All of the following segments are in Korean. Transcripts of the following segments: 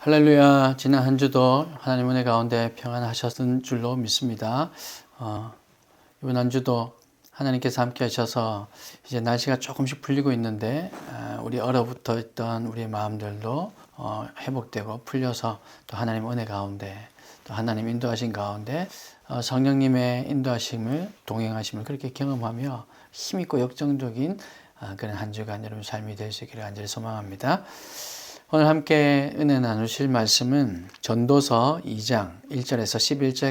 할렐루야. 지난 한 주도 하나님 은혜 가운데 평안하셨던 줄로 믿습니다. 어, 이번 한 주도 하나님께서 함께 하셔서 이제 날씨가 조금씩 풀리고 있는데 어, 우리 얼어붙어 있던 우리의 마음들도 어, 회복되고 풀려서 또 하나님 은혜 가운데 또 하나님 인도하신 가운데 어, 성령님의 인도하심을 동행하심을 그렇게 경험하며 힘있고 역정적인 어, 그런 한 주간 여러분 삶이 될수 있기를 간절히 소망합니다. 오늘 함께 은혜 나누실 말씀은 전도서 2장 1절에서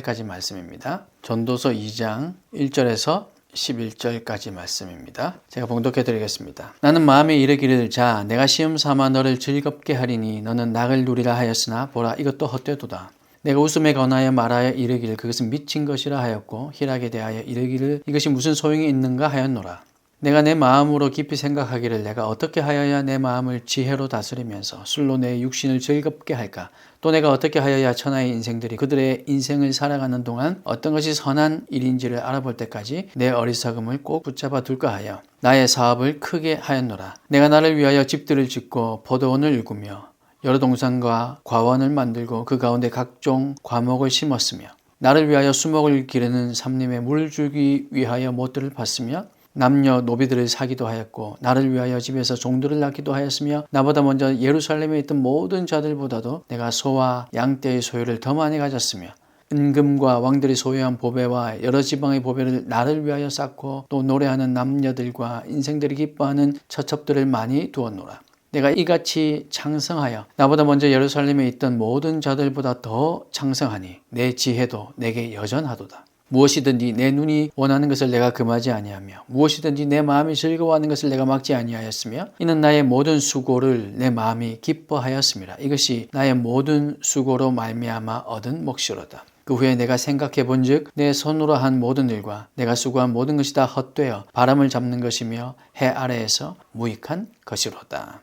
11절까지 말씀입니다. 전도서 2장 1절에서 11절까지 말씀입니다. 제가 봉독해 드리겠습니다. 나는 마음에 이르기를 자 내가 시험 삼아 너를 즐겁게 하리니 너는 낙을 누리라 하였으나 보라 이것도 헛되도다. 내가 웃음에 권하여 말하여 이르기를 그것은 미친 것이라 하였고 희락에 대하여 이르기를 이것이 무슨 소용이 있는가 하였노라. 내가 내 마음으로 깊이 생각하기를 내가 어떻게 하여야 내 마음을 지혜로 다스리면서 술로 내 육신을 즐겁게 할까? 또 내가 어떻게 하여야 천하의 인생들이 그들의 인생을 살아가는 동안 어떤 것이 선한 일인지를 알아볼 때까지 내 어리석음을 꼭 붙잡아 둘까 하여 나의 사업을 크게 하였노라. 내가 나를 위하여 집들을 짓고 포도원을 일구며 여러 동산과 과원을 만들고 그 가운데 각종 과목을 심었으며 나를 위하여 수목을 기르는 삼림에 물을 주기 위하여 못들을 팠으며 남녀 노비들을 사기도 하였고 나를 위하여 집에서 종들을 낳기도 하였으며 나보다 먼저 예루살렘에 있던 모든 자들보다도 내가 소와 양떼의 소유를 더 많이 가졌으며 은금과 왕들이 소유한 보배와 여러 지방의 보배를 나를 위하여 쌓고 또 노래하는 남녀들과 인생들이 기뻐하는 처첩들을 많이 두었노라. 내가 이같이 창성하여 나보다 먼저 예루살렘에 있던 모든 자들보다 더 창성하니 내 지혜도 내게 여전하도다. 무엇이든지 내 눈이 원하는 것을 내가 금하지 아니하며 무엇이든지 내 마음이 즐거워하는 것을 내가 막지 아니하였으며 이는 나의 모든 수고를 내 마음이 기뻐하였습니다. 이것이 나의 모든 수고로 말미암아 얻은 몫이로다. 그 후에 내가 생각해 본즉 내 손으로 한 모든 일과 내가 수고한 모든 것이 다 헛되어 바람을 잡는 것이며 해 아래에서 무익한 것이로다.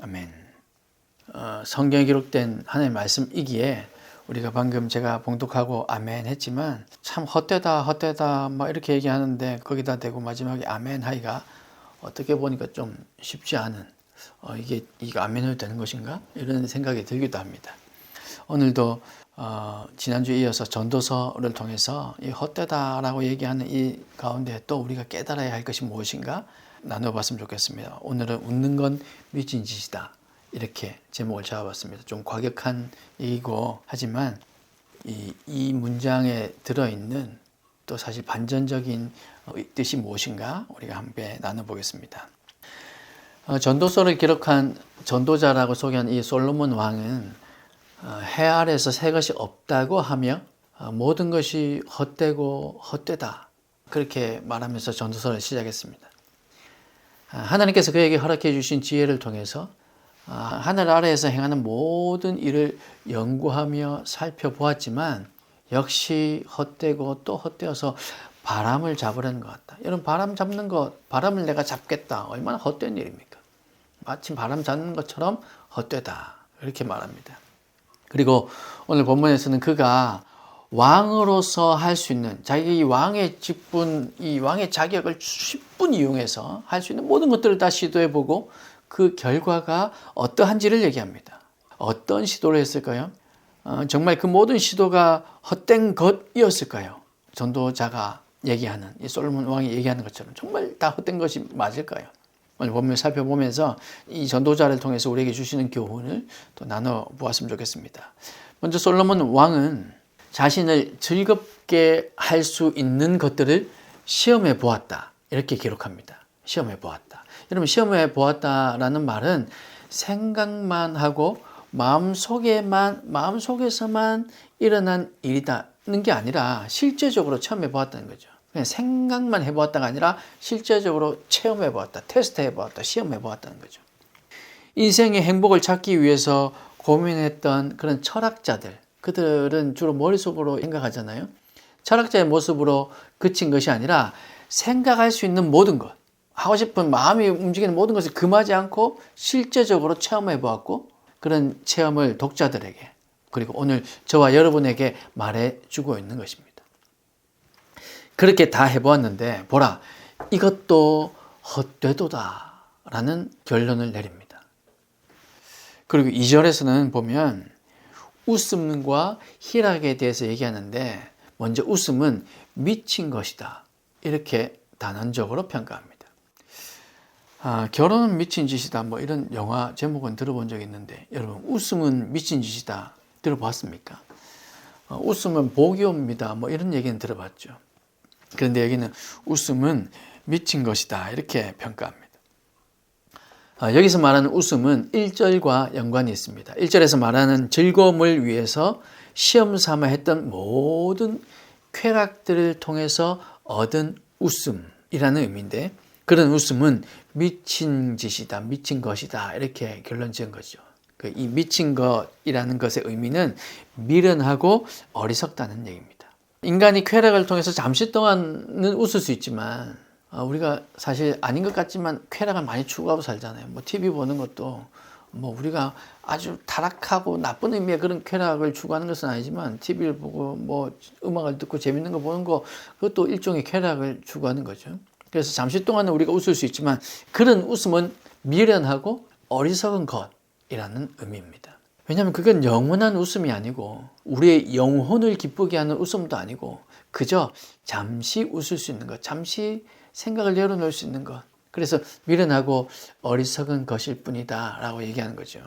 아멘. 어, 성경에 기록된 하나님의 말씀이기에 우리가 방금 제가 봉독하고 아멘 했지만 참 헛되다 헛되다 막 이렇게 얘기하는데 거기다 대고 마지막에 아멘 하기가 어떻게 보니까 좀 쉽지 않은 어, 이게 이거 아멘을 되는 것인가 이런 생각이 들기도 합니다. 오늘도 어, 지난주에 이어서 전도서를 통해서 이 헛되다라고 얘기하는 이 가운데 또 우리가 깨달아야 할 것이 무엇인가 나눠봤으면 좋겠습니다. 오늘은 웃는 건 미친 짓이다. 이렇게 제목을 잡아봤습니다. 좀 과격한 얘기고 하지만 이, 이 문장에 들어있는 또 사실 반전적인 어, 뜻이 무엇인가 우리가 함께 나눠보겠습니다. 어, 전도서를 기록한 전도자라고 소개한 이 솔로몬 왕은 어, 해 아래서 새 것이 없다고 하며 모든 것이 헛되고 헛되다 그렇게 말하면서 전도서를 시작했습니다. 하나님께서 그에게 허락해 주신 지혜를 통해서 아, 하늘 아래에서 행하는 모든 일을 연구하며 살펴보았지만 역시 헛되고 또 헛되어서 바람을 잡으려는 것 같다. 이런 바람 잡는 것, 바람을 내가 잡겠다. 얼마나 헛된 일입니까? 마침 바람 잡는 것처럼 헛되다. 이렇게 말합니다. 그리고 오늘 본문에서는 그가 왕으로서 할 수 있는 자기 왕의 직분, 이 왕의 자격을 10분 이용해서 할 수 있는 모든 것들을 다 시도해보고 그 결과가 어떠한지를 얘기합니다. 어떤 시도를 했을까요? 어, 정말 그 모든 시도가 헛된 것이었을까요? 전도자가 얘기하는 이 솔로몬 왕이 얘기하는 것처럼 정말 다 헛된 것이 맞을까요? 오늘 보면 살펴보면서 이 전도자를 통해서 우리에게 주시는 교훈을 또 나눠 보았으면 좋겠습니다. 먼저 솔로몬 왕은 자신을 즐겁게 할 수 있는 것들을 시험해 보았다. 이렇게 기록합니다. 시험해 보았다. 여러분 시험해 보았다라는 말은 생각만 하고 마음 속에만 마음 속에서만 일어난 일이다는 게 아니라 실제적으로 체험해 보았다는 거죠. 그냥 생각만 해 보았다가 아니라 실제적으로 체험해 보았다, 테스트해 보았다, 시험해 보았다는 거죠. 인생의 행복을 찾기 위해서 고민했던 그런 철학자들, 그들은 주로 머릿속으로 생각하잖아요. 철학자의 모습으로 그친 것이 아니라 생각할 수 있는 모든 것, 하고 싶은 마음이 움직이는 모든 것을 금하지 않고 실제적으로 체험해 보았고 그런 체험을 독자들에게 그리고 오늘 저와 여러분에게 말해 주고 있는 것입니다. 그렇게 다 해보았는데 보라 이것도 헛되도다 라는 결론을 내립니다. 그리고 2절에서는 보면 웃음과 희락에 대해서 얘기하는데 먼저 웃음은 미친 것이다. 이렇게 단언적으로 평가합니다. 아, 결혼은 미친 짓이다. 뭐 이런 영화 제목은 들어본 적 있는데 여러분 웃음은 미친 짓이다. 들어봤습니까? 어, 웃음은 복이 옵니다. 뭐 이런 얘기는 들어봤죠. 그런데 여기는 웃음은 미친 것이다. 이렇게 평가합니다. 아, 여기서 말하는 웃음은 1절과 연관이 있습니다. 1절에서 말하는 즐거움을 위해서 시험 삼아 했던 모든 쾌락들을 통해서 얻은 웃음이라는 의미인데 그런 웃음은 미친 짓이다, 미친 것이다 이렇게 결론 지은 거죠. 그이 미친 것이라는 것의 의미는 미련하고 어리석다는 얘기입니다. 인간이 쾌락을 통해서 잠시 동안은 웃을 수 있지만 아, 우리가 사실 아닌 것 같지만 쾌락을 많이 추구하고 살잖아요. 뭐 TV 보는 것도 뭐 우리가 아주 타락하고 나쁜 의미의 그런 쾌락을 추구하는 것은 아니지만 TV를 보고 뭐 음악을 듣고 재밌는 거 보는 거 그것도 일종의 쾌락을 추구하는 거죠. 그래서 잠시 동안은 우리가 웃을 수 있지만 그런 웃음은 미련하고 어리석은 것이라는 의미입니다. 왜냐하면 그건 영원한 웃음이 아니고 우리의 영혼을 기쁘게 하는 웃음도 아니고 그저 잠시 웃을 수 있는 것, 잠시 생각을 열어놓을 수 있는 것. 그래서 미련하고 어리석은 것일 뿐이다 라고 얘기하는 거죠.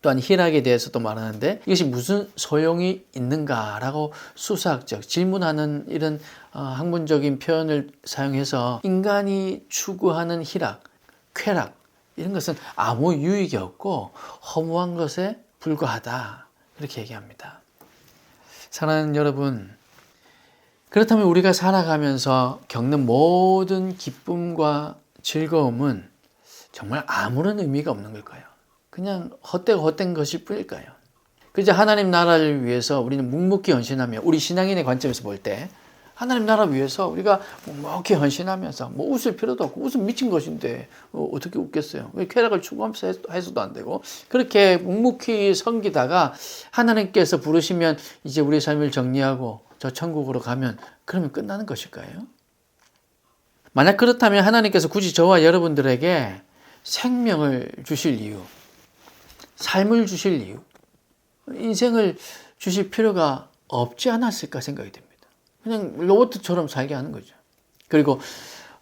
또한 희락에 대해서도 말하는데 이것이 무슨 소용이 있는가라고 수사학적 질문하는 이런 어, 학문적인 표현을 사용해서 인간이 추구하는 희락, 쾌락 이런 것은 아무 유익이 없고 허무한 것에 불과하다 그렇게 얘기합니다. 사랑하는 여러분, 그렇다면 우리가 살아가면서 겪는 모든 기쁨과 즐거움은 정말 아무런 의미가 없는 걸까요? 그냥 헛되고 헛된 것일 뿐일까요? 그저 하나님 나라를 위해서 우리는 묵묵히 헌신하며 우리 신앙인의 관점에서 볼 때 하나님 나라 위해서 우리가 묵묵히 헌신하면서 뭐 웃을 필요도 없고 웃음 미친 것인데 어, 떻게 웃겠어요? 쾌락을 추구하면서 해서도 안 되고 그렇게 묵묵히 섬기다가 하나님께서 부르시면 이제 우리 삶을 정리하고 저 천국으로 가면 그러면 끝나는 것일까요? 만약 그렇다면 하나님께서 굳이 저와 여러분들에게 생명을 주실 이유, 삶을 주실 이유, 인생을 주실 필요가 없지 않았을까 생각이 됩니다. 그냥 로봇처럼 살게 하는 거죠. 그리고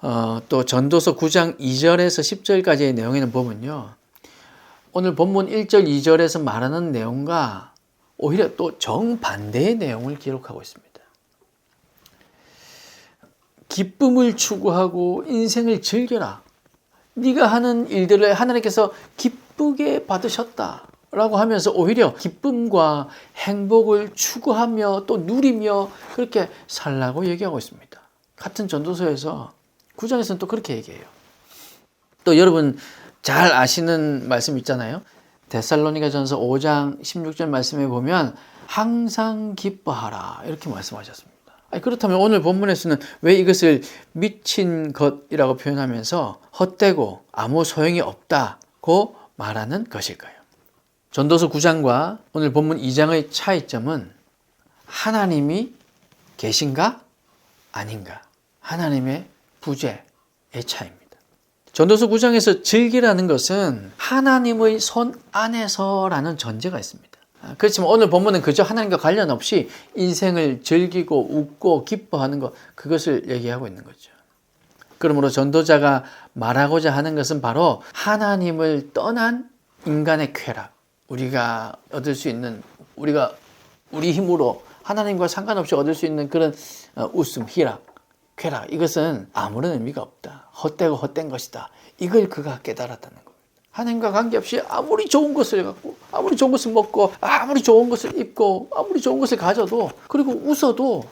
어, 또 전도서 9장 2절에서 10절까지의 내용에는 보면요. 오늘 본문 1절, 2절에서 말하는 내용과 오히려 또 정반대의 내용을 기록하고 있습니다. 기쁨을 추구하고 인생을 즐겨라. 네가 하는 일들을 하나님께서 기 쁘게 받으셨다. 라고 하면서 오히려 기쁨과 행복을 추구하며 또 누리며 그렇게 살라고 얘기하고 있습니다. 같은 전도서에서 9장에서는 또 그렇게 얘기해요. 또 여러분 잘 아시는 말씀 있잖아요. 데살로니가 전서 5장 16절 말씀에 보면 항상 기뻐하라 이렇게 말씀하셨습니다. 그렇다면 오늘 본문에서는 왜 이것을 미친 것이라고 표현하면서 헛되고 아무 소용이 없다고 말하는 것일까요? 전도서 9장과 오늘 본문 2장의 차이점은 하나님이 계신가 아닌가 하나님의 부재의 차이입니다. 전도서 9장에서 즐기라는 것은 하나님의 손 안에서라는 전제가 있습니다. 아, 그렇지만 오늘 본문은 그저 하나님과 관련 없이 인생을 즐기고 웃고 기뻐하는 것, 그것을 얘기하고 있는 거죠. 그러므로 전도자가 말하고자 하는 것은 바로 하나님을 떠난 인간의 쾌락, 우리가 얻을 수 있는, 우리가 우리 힘으로 하나님과 상관없이 얻을 수 있는 그런 어, 웃음, 희락, 쾌락, 이것은 아무런 의미가 없다. 헛되고 헛된 것이다. 이걸 그가 깨달았다는 겁니다. 하나님과 관계없이 아무리 좋은 것을 갖고 아무리 좋은 것을 먹고 아무리 좋은 것을 입고 아무리 좋은 것을 가져도 그리고 웃어도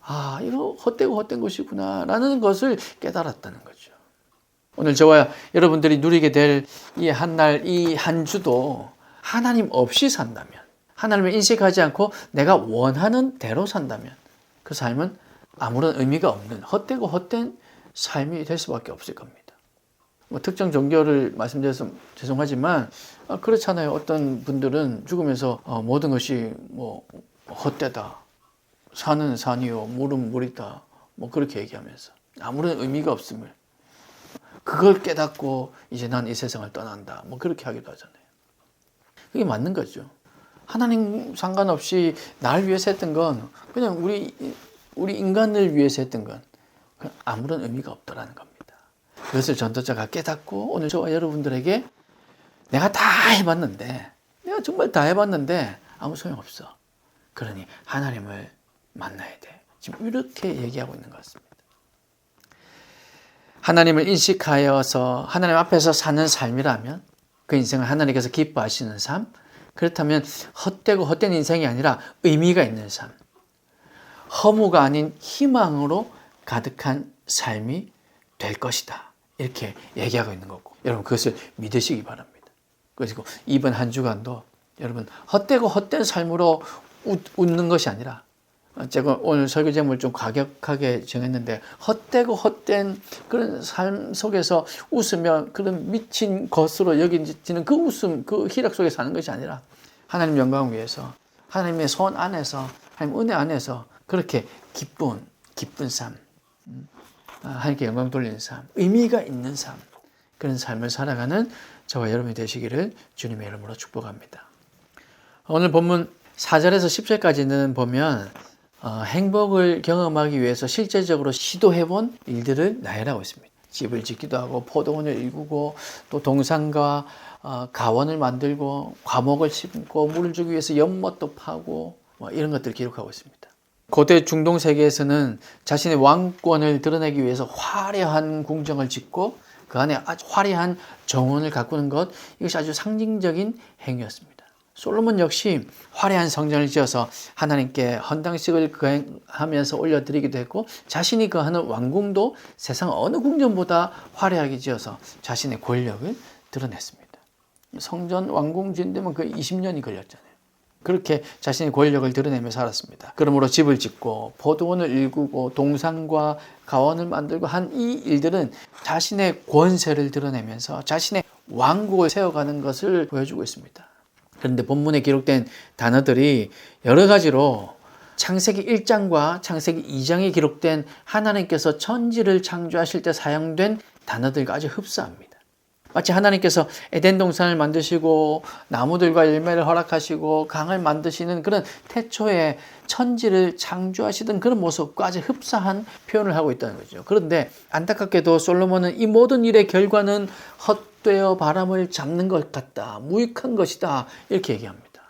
아 이거 헛되고 헛된 것이구나 라는 것을 깨달았다는 거죠. 오늘 저와 여러분들이 누리게 될 이 한 날 이 한 주도 하나님 없이 산다면 하나님을 인식하지 않고 내가 원하는 대로 산다면 그 삶은 아무런 의미가 없는 헛되고 헛된 삶이 될 수밖에 없을 겁니다. 뭐 특정 종교를 말씀드려서 죄송하지만 아, 그렇잖아요. 어떤 분들은 죽으면서 어, 모든 것이 뭐 헛되다, 산은 산이요, 물은 물이다, 뭐 그렇게 얘기하면서 아무런 의미가 없음을 그걸 깨닫고 이제 난 이 세상을 떠난다, 뭐 그렇게 하기도 하잖아요. 그게 맞는 거죠. 하나님 상관없이 나를 위해서 했던 건 그냥 우리 우리 인간을 위해서 했던 건 아무런 의미가 없더라는 겁니다. 그것을 전도자가 깨닫고 오늘 저와 여러분들에게 내가 다 해봤는데 내가 정말 다 해봤는데 아무 소용없어. 그러니 하나님을 만나야 돼. 지금 이렇게 얘기하고 있는 것 같습니다. 하나님을 인식하여서 하나님 앞에서 사는 삶이라면 그 인생을 하나님께서 기뻐하시는 삶 그렇다면 헛되고 헛된 인생이 아니라 의미가 있는 삶 허무가 아닌 희망으로 가득한 삶이 될 것이다. 이렇게 얘기하고 있는 거고 여러분 그것을 믿으시기 바랍니다. 그리고 이번 한 주간도 여러분 헛되고 헛된 삶으로 웃, 웃는 것이 아니라 제가 오늘 설교 제목을 좀 과격하게 정했는데 헛되고 헛된 그런 삶 속에서 웃으며 그런 미친 것으로 여기지는 그 웃음, 그 희락 속에 사는 것이 아니라 하나님 영광 위해서 하나님의 손 안에서 하나님 은혜 안에서 그렇게 기쁜 기쁜 삶, 음, 아, 하나님께 영광 돌리는 삶, 의미가 있는 삶 그런 삶을 살아가는 저와 여러분이 되시기를 주님의 이름으로 축복합니다. 오늘 본문 4절에서 10절까지는 보면 어, 행복을 경험하기 위해서 실제적으로 시도해본 일들을 나열하고 있습니다. 집을 짓기도 하고 포도원을 일구고 또 동산과 어, 가원을 만들고 과목을 심고 물을 주기 위해서 연못도 파고 뭐 이런 것들을 기록하고 있습니다. 고대 중동 세계에서는 자신의 왕권을 드러내기 위해서 화려한 궁정을 짓고 그 안에 아주 화려한 정원을 가꾸는 것 이것이 아주 상징적인 행위였습니다. 솔로몬 역시 화려한 성전을 지어서 하나님께 헌당식을 거행하면서 올려드리기도 했고 자신이 거하는 왕궁도 세상 어느 궁전보다 화려하게 지어서 자신의 권력을 드러냈습니다. 성전 왕궁 짓는데만 그 20년이 걸렸잖아요. 그렇게 자신의 권력을 드러내며 살았습니다. 그러므로 집을 짓고 포도원을 일구고 동산과 가원을 만들고 한 이 일들은 자신의 권세를 드러내면서 자신의 왕국을 세워가는 것을 보여주고 있습니다. 그런데 본문에 기록된 단어들이 여러 가지로 창세기 1장과 창세기 2장에 기록된 하나님께서 천지를 창조하실 때 사용된 단어들과 아주 흡사합니다. 마치 하나님께서 에덴 동산을 만드시고 나무들과 열매를 허락하시고 강을 만드시는 그런 태초에 천지를 창조하시던 그런 모습과 아주 흡사한 표현을 하고 있다는 거죠. 그런데 안타깝게도 솔로몬은 이 모든 일의 결과는 헛 되어 바람을 잡는 것 같다. 무익한 것이다. 이렇게 얘기합니다.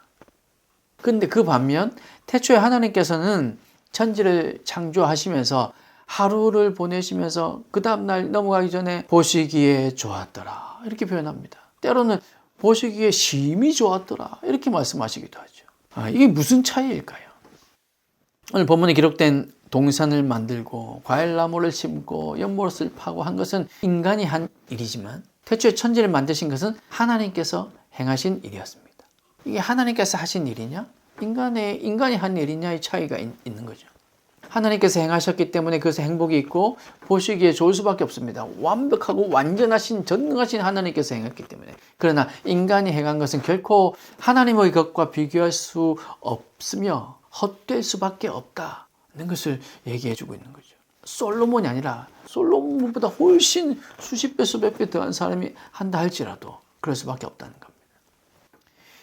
근데 그 반면 태초에 하나님께서는 천지를 창조하시면서 하루를 보내시면서 그 다음날 넘어가기 전에 보시기에 좋았더라. 이렇게 표현합니다. 때로는 보시기에 심히 좋았더라. 이렇게 말씀하시기도 하죠. 아, 이게 무슨 차이일까요? 오늘 본문에 기록된 동산을 만들고 과일 나무를 심고 연못을 파고 한 것은 인간이 한 일이지만 태초에 천지를 만드신 것은 하나님께서 행하신 일이었습니다. 이게 하나님께서 하신 일이냐? 인간의 인간이 한 일이냐의 차이가 있, 있는 거죠. 하나님께서 행하셨기 때문에 그것에 행복이 있고 보시기에 좋을 수밖에 없습니다. 완벽하고 완전하신 전능하신 하나님께서 행했기 때문에. 그러나 인간이 행한 것은 결코 하나님의 것과 비교할 수 없으며 헛될 수밖에 없다는 것을 얘기해 주고 있는 거죠. 솔로몬이 아니라 솔로몬보다 훨씬 수십 배 수백 배 더한 사람이 한다 할지라도 그럴 수밖에 없다는 겁니다.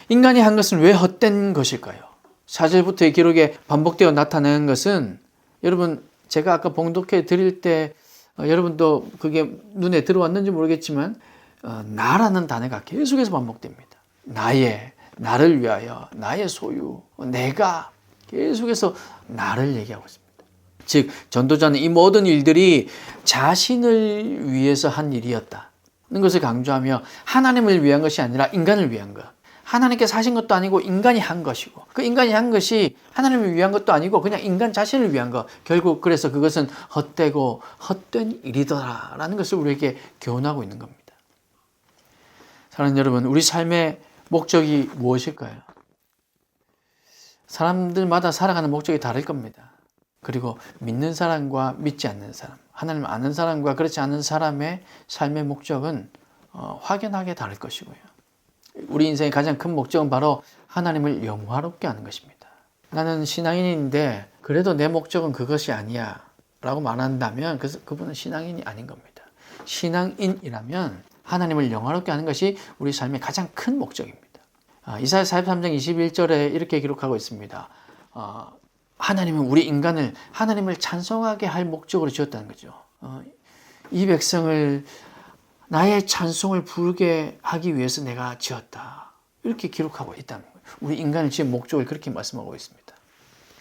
인간이 한 것은 왜 헛된 것일까요? 4절부터의 기록에 반복되어 나타나는 것은 여러분 제가 아까 봉독해 드릴 때 어, 여러분도 그게 눈에 들어왔는지 모르겠지만 어, 나라는 단어가 계속해서 반복됩니다. 나의 나를 위하여 나의 소유 내가 계속해서 나를 얘기하고 있습니다. 즉 전도자는 이 모든 일들이 자신을 위해서 한 일이었다는 것을 강조하며 하나님을 위한 것이 아니라 인간을 위한 것. 하나님께서 하신 것도 아니고 인간이 한 것이고 그 인간이 한 것이 하나님을 위한 것도 아니고 그냥 인간 자신을 위한 것 결국 그래서 그것은 헛되고 헛된 일이더라라는 것을 우리에게 교훈하고 있는 겁니다. 사랑하는 여러분 우리 삶의 목적이 무엇일까요? 사람들마다 살아가는 목적이 다를 겁니다. 그리고 믿는 사람과 믿지 않는 사람, 하나님 아는 사람과 그렇지 않은 사람의 삶의 목적은 어, 확연하게 다를 것이고요. 우리 인생의 가장 큰 목적은 바로 하나님을 영화롭게 하는 것입니다. 나는 신앙인인데 그래도 내 목적은 그것이 아니야 라고 말한다면 그, 그분은 신앙인이 아닌 겁니다. 신앙인이라면 하나님을 영화롭게 하는 것이 우리 삶의 가장 큰 목적입니다. 아, 이사야 43장 21절에 이렇게 기록하고 있습니다. 어, 하나님은 우리 인간을 하나님을 찬송하게 할 목적으로 지었다는 거죠. 어, 이 백성을 나의 찬송을 부르게 하기 위해서 내가 지었다. 이렇게 기록하고 있다는 거예요. 우리 인간을 지은 목적을 그렇게 말씀하고 있습니다.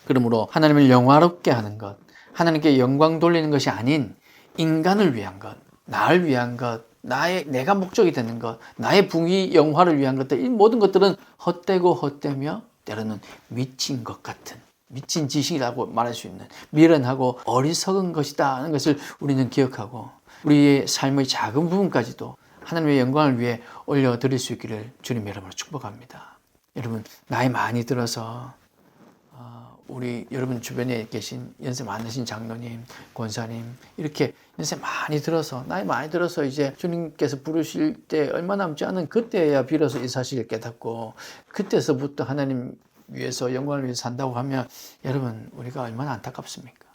그러므로 하나님을 영화롭게 하는 것, 하나님께 영광 돌리는 것이 아닌 인간을 위한 것, 나를 위한 것, 나의 내가 목적이 되는 것, 나의 붕이 영화를 위한 것들, 이 모든 것들은 헛되고 헛되며 때로는 미친 것 같은 미친 지식이라고 말할 수 있는 미련하고 어리석은 것이다 하는 것을 우리는 기억하고 우리의 삶의 작은 부분까지도 하나님의 영광을 위해 올려드릴 수 있기를 주님 여러분을 축복합니다. 여러분 나이 많이 들어서 어, 우리 여러분 주변에 계신 연세 많으신 장로님, 권사님 이렇게 연세 많이 들어서 나이 많이 들어서 이제 주님께서 부르실 때 얼마 남지 않은 그때야 비로소 이 사실을 깨닫고 그때서부터 하나님 위해서 영광을 위해서 산다고 하면 여러분 우리가 얼마나 안타깝습니까?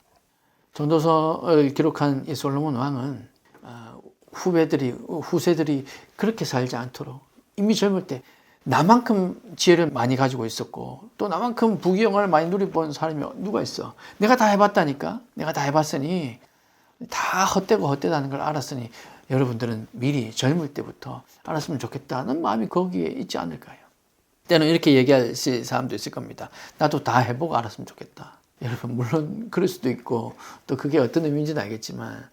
전도서를 기록한 이 솔로몬 왕은 어, 후배들이 후세들이 그렇게 살지 않도록 이미 젊을 때 나만큼 지혜를 많이 가지고 있었고 또 나만큼 부귀영화를 많이 누려본 사람이 누가 있어? 내가 다 해봤다니까. 내가 다 해봤으니 다 헛되고 헛되다는 걸 알았으니 여러분들은 미리 젊을 때부터 알았으면 좋겠다는 마음이 거기에 있지 않을까요? 때는 이렇게 얘기할 사람도 있을 겁니다. 나도 다 해보고 알았으면 좋겠다. 여러분 물론 그럴 수도 있고 또 그게 어떤 의미인지는 알겠지만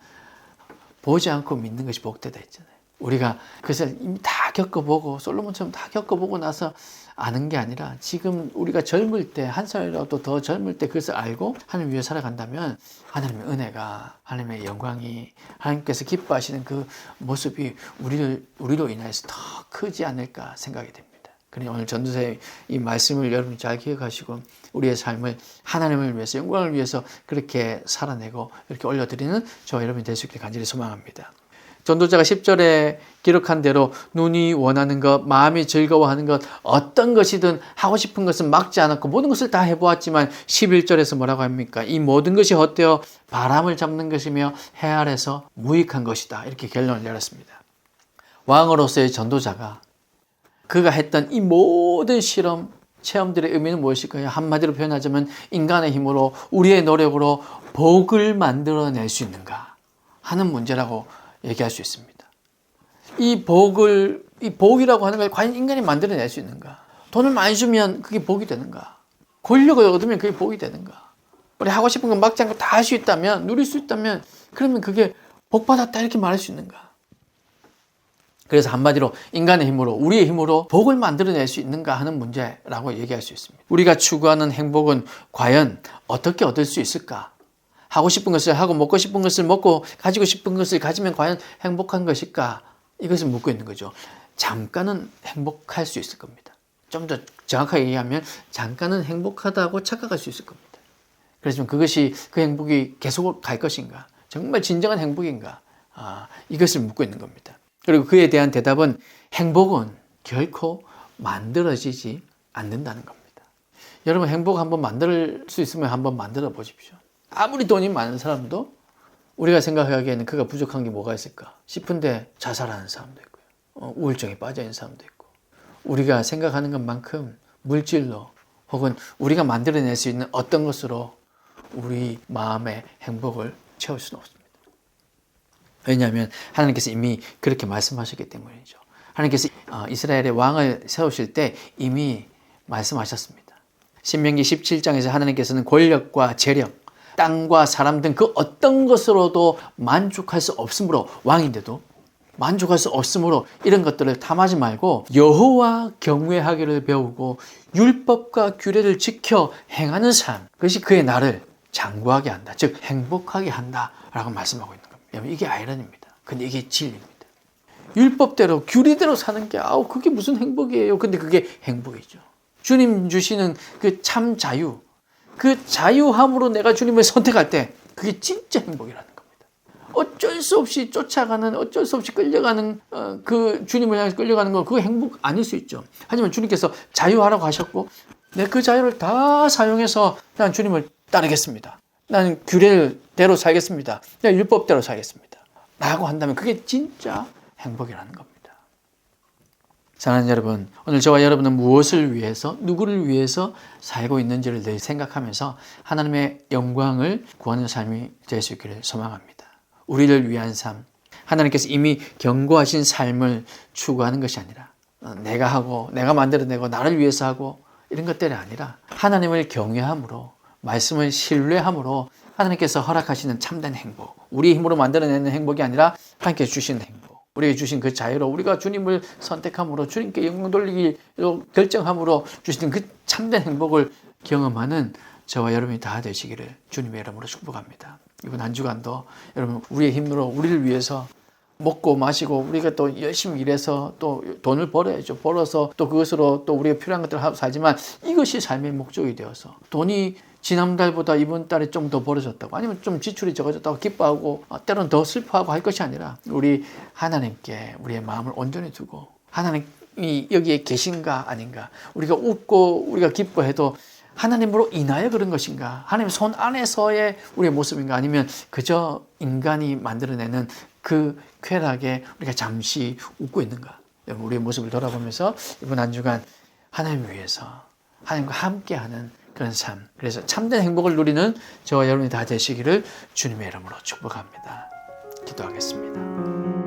보지 않고 믿는 것이 복되다 했잖아요. 우리가 그것을 이미 다 겪어보고 솔로몬처럼 다 겪어보고 나서 아는 게 아니라 지금 우리가 젊을 때 한 살이라도 더 젊을 때 그것을 알고 하나님 위해 살아간다면 하나님의 은혜가 하나님의 영광이 하나님께서 기뻐하시는 그 모습이 우리를 우리로 인해서 더 크지 않을까 생각이 됩니다. 그러니 오늘 전도서의 이 말씀을 여러분이 잘 기억하시고 우리의 삶을 하나님을 위해서 영광을 위해서 그렇게 살아내고 이렇게 올려드리는 저와 여러분이 될 수 있길 간절히 소망합니다. 전도자가 10절에 기록한 대로 눈이 원하는 것, 마음이 즐거워하는 것, 어떤 것이든 하고 싶은 것은 막지 않았고 모든 것을 다 해보았지만 11절에서 뭐라고 합니까? 이 모든 것이 헛되어 바람을 잡는 것이며 해 아래서 무익한 것이다. 이렇게 결론을 내렸습니다. 왕으로서의 전도자가 그가 했던 이 모든 실험, 체험들의 의미는 무엇일까요? 한마디로 표현하자면 인간의 힘으로 우리의 노력으로 복을 만들어낼 수 있는가 하는 문제라고 얘기할 수 있습니다. 이 복을 이 복이라고 하는 걸 과연 인간이 만들어낼 수 있는가? 돈을 많이 주면 그게 복이 되는가? 권력을 얻으면 그게 복이 되는가? 우리 하고 싶은 거 막지 않고 다 할 수 있다면 누릴 수 있다면 그러면 그게 복 받았다 이렇게 말할 수 있는가? 그래서 한마디로 인간의 힘으로 우리의 힘으로 복을 만들어낼 수 있는가 하는 문제라고 얘기할 수 있습니다. 우리가 추구하는 행복은 과연 어떻게 얻을 수 있을까? 하고 싶은 것을 하고 먹고 싶은 것을 먹고 가지고 싶은 것을 가지면 과연 행복한 것일까? 이것을 묻고 있는 거죠. 잠깐은 행복할 수 있을 겁니다. 좀 더 정확하게 얘기하면 잠깐은 행복하다고 착각할 수 있을 겁니다. 그래서 그것이 그 행복이 계속 갈 것인가? 정말 진정한 행복인가? 아, 이것을 묻고 있는 겁니다. 그리고 그에 대한 대답은 행복은 결코 만들어지지 않는다는 겁니다. 여러분 행복 한번 만들 수 있으면 한번 만들어 보십시오. 아무리 돈이 많은 사람도 우리가 생각하기에는 그가 부족한 게 뭐가 있을까 싶은데 자살하는 사람도 있고요. 어, 우울증에 빠져 있는 사람도 있고 우리가 생각하는 것만큼 물질로 혹은 우리가 만들어낼 수 있는 어떤 것으로 우리 마음의 행복을 채울 수는 없습니다. 왜냐하면 하나님께서 이미 그렇게 말씀하셨기 때문이죠. 하나님께서 어, 이스라엘의 왕을 세우실 때 이미 말씀하셨습니다. 신명기 17장에서 하나님께서는 권력과 재력, 땅과 사람 등 그 어떤 것으로도 만족할 수 없으므로 왕인데도 만족할 수 없으므로 이런 것들을 탐하지 말고 여호와 경외하기를 배우고 율법과 규례를 지켜 행하는 삶 그것이 그의 나를 장구하게 한다. 즉 행복하게 한다라고 말씀하고 있는 겁니다. 이게 아이러니입니다. 근데 이게 진리입니다. 율법대로 규례대로 사는 게 아우 그게 무슨 행복이에요. 근데 그게 행복이죠. 주님 주시는 그 참 자유 그 자유함으로 내가 주님을 선택할 때 그게 진짜 행복이라는 겁니다. 어쩔 수 없이 쫓아가는 어쩔 수 없이 끌려가는 어, 그 주님을 향해서 끌려가는 건 그거 행복 아닐 수 있죠. 하지만 주님께서 자유하라고 하셨고 내 그 자유를 다 사용해서 난 주님을 따르겠습니다. 나는 규례 대로 살겠습니다. 내 율법대로 살겠습니다. 라고 한다면 그게 진짜 행복이라는 겁니다. 사랑하는 여러분, 오늘 저와 여러분은 무엇을 위해서, 누구를 위해서 살고 있는지를 늘 생각하면서 하나님의 영광을 구하는 삶이 될 수 있기를 소망합니다. 우리를 위한 삶, 하나님께서 이미 경고하신 삶을 추구하는 것이 아니라 어, 내가 하고 내가 만들어내고 나를 위해서 하고 이런 것들이 아니라 하나님을 경외함으로 말씀을 신뢰함으로 하나님께서 허락하시는 참된 행복 우리 힘으로 만들어내는 행복이 아니라 하나님께서 주신 행복 우리에게 주신 그 자유로 우리가 주님을 선택함으로 주님께 영광 돌리기로 결정함으로 주시는 그 참된 행복을 경험하는 저와 여러분이 다 되시기를 주님의 이름으로 축복합니다. 이번 한 주간도 여러분 우리의 힘으로 우리를 위해서 먹고 마시고 우리가 또 열심히 일해서 또 돈을 벌어야죠. 벌어서 또 그것으로 또 우리가 필요한 것들을 하고 살지만 이것이 삶의 목적이 되어서 돈이 지난달보다 이번 달에 좀 더 벌어졌다고 아니면 좀 지출이 적어졌다고 기뻐하고 어, 때로는 더 슬퍼하고 할 것이 아니라 우리 하나님께 우리의 마음을 온전히 두고 하나님이 여기에 계신가 아닌가 우리가 웃고 우리가 기뻐해도 하나님으로 인하여 그런 것인가? 하나님 손 안에서의 우리의 모습인가? 아니면 그저 인간이 만들어내는 그 쾌락에 우리가 잠시 웃고 있는가? 우리의 모습을 돌아보면서 이번 한 주간 하나님 위해서 하나님과 함께하는 그런 삶. 그래서 참된 행복을 누리는 저와 여러분이 다 되시기를 주님의 이름으로 축복합니다. 기도하겠습니다.